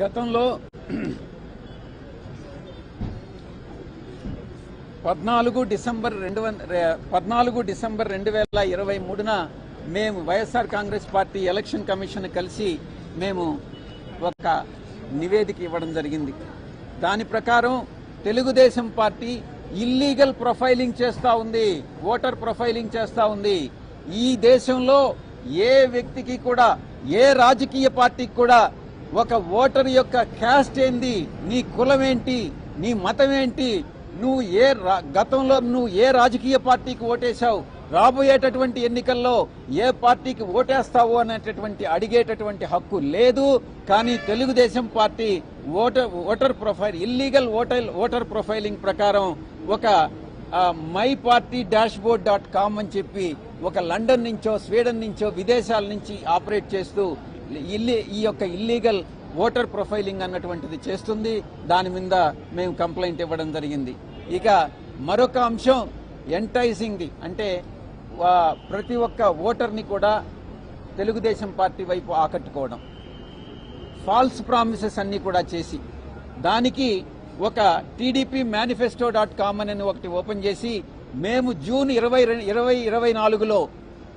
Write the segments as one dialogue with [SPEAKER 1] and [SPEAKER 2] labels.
[SPEAKER 1] గతంలో పద్నాలుగు డిసెంబర్ రెండు పద్నాలుగు డిసెంబర్ రెండు వేల ఇరవై మూడున మేము YSR Congress Party Election Commission కలిసి మేము ఒక నివేదిక ఇవ్వడం జరిగింది. దాని ప్రకారం తెలుగుదేశం పార్టీ ఇల్లీగల్ ప్రొఫైలింగ్ చేస్తూ ఉంది ఓటర్ ప్రొఫైలింగ్ చేస్తూ ఉంది. ఈ దేశంలో ఏ వ్యక్తికి కూడా ఏ రాజకీయ పార్టీకి కూడా ఒక ఓటర్ యొక్క క్యాస్ట్ ఏంది? నీ కులం ఏంటి నీ మతం ఏంటి నువ్వు ఏ రా- గతంలో నువ్వు ఏ రాజకీయ పార్టీకి ఓటేశావు? రాబోయేటటువంటి ఎన్నికల్లో ఏ పార్టీకి ఓటేస్తావు అనేటటువంటి అడిగేటటువంటి హక్కు లేదు. కానీ Telugu Desam party voter voter profile illegal voter voter profiling ప్రకారం ఒక my party dashboard dot com అని చెప్పి ఒక లండన్ నుంచో స్వీడన్ నుంచో విదేశాల నుంచి ఆపరేట్ చేస్తూ ఇల్లి ఈ యొక్క ఇల్లీగల్ ఓటర్ ప్రొఫైలింగ్ అన్నటువంటిది చేస్తుంది. దాని మీద మేము కంప్లైంట్ ఇవ్వడం జరిగింది. ఇక మరొక అంశం ఎంటైజింగ్ ది. అంటే ప్రతి ఒక్క ఓటర్ని కూడా తెలుగుదేశం పార్టీ వైపు ఆకట్టుకోవడం. ఫాల్స్ ప్రామిసెస్ అన్నీ కూడా చేసి దానికి ఒక టీడీపీ మేనిఫెస్టో డాట్ కామ్ అని ఒకటి ఓపెన్ చేసి మేము జూన్ ఇరవై ఇరవై ఇరవై నాలుగులో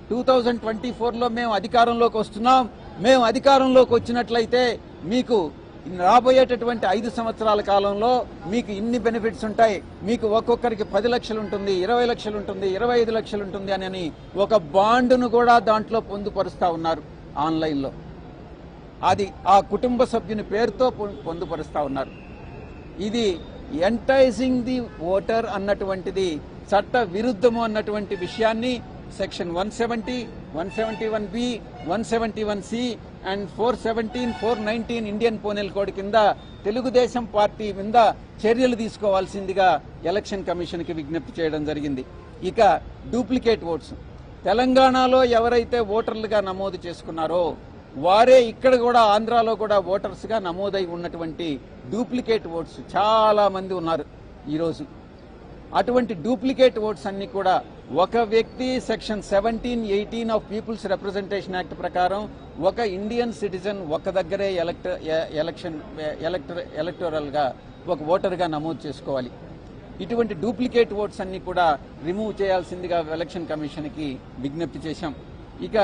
[SPEAKER 1] టూ థౌజండ్ ట్వంటీ ఫోర్లో మేము అధికారంలోకి వస్తున్నాం. మేము అధికారంలోకి వచ్చినట్లయితే మీకు రాబోయేటటువంటి ఐదు సంవత్సరాల కాలంలో మీకు ఇన్ని బెనిఫిట్స్ ఉంటాయి. మీకు ఒక్కొక్కరికి పది లక్షలు ఉంటుంది ఇరవై లక్షలు ఉంటుంది ఇరవై ఐదు లక్షలు ఉంటుంది అని ఒక బాండును కూడా దాంట్లో పొందుపరుస్తూ ఉన్నారు ఆన్లైన్లో. అది ఆ కుటుంబ సభ్యుని పేరుతో పొ- ఉన్నారు. ఇది ఎంటైజింగ్ ది ఓటర్ అన్నటువంటిది చట్ట విరుద్ధము అన్నటువంటి విషయాన్ని section one seventy one seventy one B one seventy one C and four seventeen four nineteen Indian penal code కింద తెలుగుదేశం పార్టీ మీద చర్యలు తీసుకోవాల్సిందిగా ఎలక్షన్ కమిషన్కి విజ్ఞప్తి చేయడం జరిగింది. ఇక డూప్లికేట్ ఓట్స్. తెలంగాణలో ఎవరైతే ఓటర్లుగా నమోదు చేసుకున్నారో వారే ఇక్కడ కూడా ఆంధ్రాలో కూడా ఓటర్స్గా నమోదై ఉన్నటువంటి డూప్లికేట్ ఓట్స్ చాలా మంది ఉన్నారు ఈరోజు. అటువంటి డూప్లికేట్ ఓట్స్ అన్ని కూడా ఒక వ్యక్తి section seventeen eighteen of people's representation act ప్రకారం ఒక ఇండియన్ సిటిజన్ ఒక దగ్గరే ఎలక్ట ఎలక్షన్ ఎలక్టర్ ఎలక్టోరల్గా ఒక ఓటర్గా నమోదు చేసుకోవాలి. ఇటువంటి డూప్లికేట్ ఓట్స్ అన్ని కూడా రిమూవ్ చేయాల్సిందిగా ఎలక్షన్ కమిషన్కి విజ్ఞప్తి చేశాం. ఇక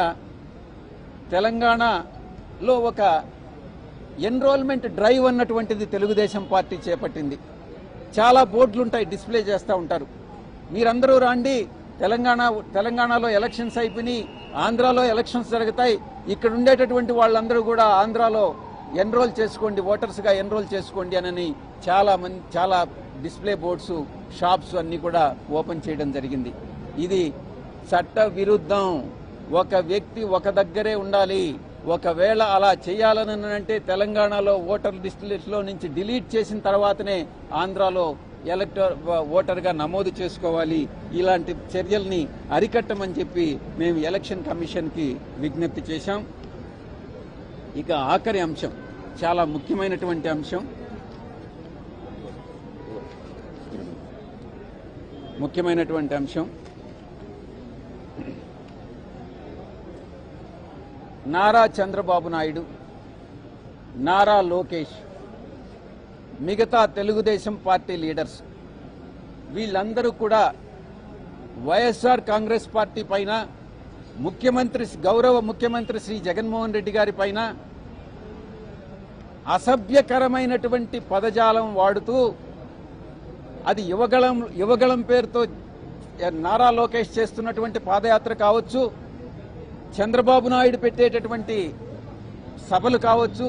[SPEAKER 1] తెలంగాణలో ఒక ఎన్రోల్మెంట్ డ్రైవ్ అన్నటువంటిది తెలుగుదేశం పార్టీ చేపట్టింది. చాలా బోర్డులు ఉంటాయి డిస్ప్లే చేస్తూ ఉంటారు. మీరందరూ రాండి తెలంగాణ తెలంగాణలో ఎలక్షన్స్ అయిపోయినాయి ఆంధ్రాలో ఎలక్షన్స్ జరుగుతాయి. ఇక్కడ ఉండేటటువంటి వాళ్ళందరూ కూడా ఆంధ్రాలో ఎన్రోల్ చేసుకోండి ఓటర్స్గా ఎన్రోల్ చేసుకోండి అని చాలా మంది చాలా డిస్ప్లే బోర్డ్స్ షాప్స్ అన్నీ కూడా ఓపెన్ చేయడం జరిగింది. ఇది చట్ట విరుద్ధం ఒక వ్యక్తి ఒక దగ్గరే ఉండాలి. ఒకవేళ అలా చేయాలని అంటే తెలంగాణలో ఓటర్ లిస్టులో నుంచి డిలీట్ చేసిన తర్వాతనే ఆంధ్రాలో ఎలక్టర్ ఓటర్గా నమోదు చేసుకోవాలి. ఇలాంటి చర్యల్ని అరికట్టమని చెప్పి మేము ఎలక్షన్ కమిషన్కి విజ్ఞప్తి చేశాం. ఇక ఆఖరి అంశం చాలా ముఖ్యమైనటువంటి అంశం. ముఖ్యమైనటువంటి అంశం నారా చంద్రబాబు నాయుడు నారా లోకేష్ మిగతా తెలుగుదేశం పార్టీ లీడర్స్ వీళ్ళందరూ కూడా వైఎస్ఆర్ కాంగ్రెస్ పార్టీ పైన ముఖ్యమంత్రి గౌరవ ముఖ్యమంత్రి శ్రీ జగన్మోహన్ రెడ్డి గారి పైన అసభ్యకరమైనటువంటి పదజాలం వాడుతూ అది యువగళం యువగళం పేరుతో నారా లోకేష్ చేస్తున్నటువంటి పాదయాత్ర కావచ్చు చంద్రబాబు నాయుడు పెట్టేటటువంటి సభలు కావచ్చు